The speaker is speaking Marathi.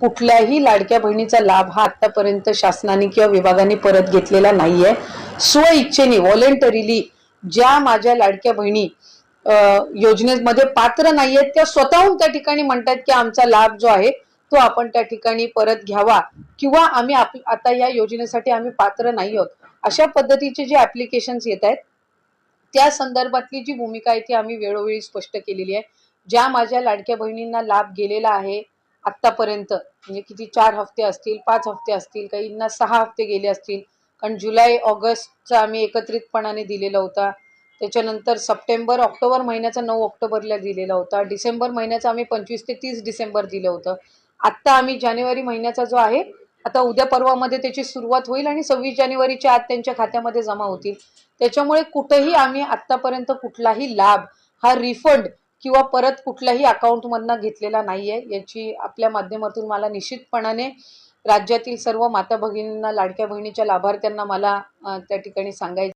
कुठल्याही लाडक्या बहिणीचा लाभ हा आतापर्यंत शासनाने किंवा विभागाने परत घेतलेला नाहीये. स्वइच्छेने व्हॉलेंटरीली ज्या माझ्या लाडक्या बहिणी योजनेमध्ये पात्र नाहीयेत त्या स्वतःहून त्या ठिकाणी म्हणतात की आमचा लाभ जो आहे तो आपण त्या ठिकाणी परत घ्यावा किंवा आम्ही आप- आता या योजनेसाठी आम्ही पात्र नाही आहोत अशा पद्धतीचे जे ऍप्लिकेशन्स येत आहेत त्या संदर्भातली जी भूमिका आहे ती आम्ही वेळोवेळी स्पष्ट केलेली आहे. ज्या माझ्या लाडक्या बहिणींना लाभ गेलेला आहे आत्तापर्यंत म्हणजे किती चार हफ्ते असतील पाच हफ्ते असतील काहींना सहा हफ्ते गेले असतील. कारण जुलै ऑगस्टचा आम्ही एकत्रितपणाने दिलेला होता. त्याच्यानंतर सप्टेंबर ऑक्टोबर महिन्याचा नऊ ऑक्टोबरला दिलेला होता. डिसेंबर महिन्याचा आम्ही पंचवीस ते तीस डिसेंबर दिलं होतं. आत्ता आम्ही जानेवारी महिन्याचा जो आहे आता उद्या परवामध्ये त्याची सुरुवात होईल आणि सव्वीस जानेवारीच्या आत त्यांच्या खात्यामध्ये जमा होतील. त्याच्यामुळे कुठेही आम्ही आत्तापर्यंत कुठलाही लाभ हा रिफंड किंवा परत कुठल्याही अकाउंटमधनं घेतलेला नाही आहे याची आपल्या माध्यमातून मला निश्चितपणाने राज्यातील सर्व माता भगिनींना लाडक्या बहिणीच्या लाभार्थ्यांना मला त्या ठिकाणी सांगायचं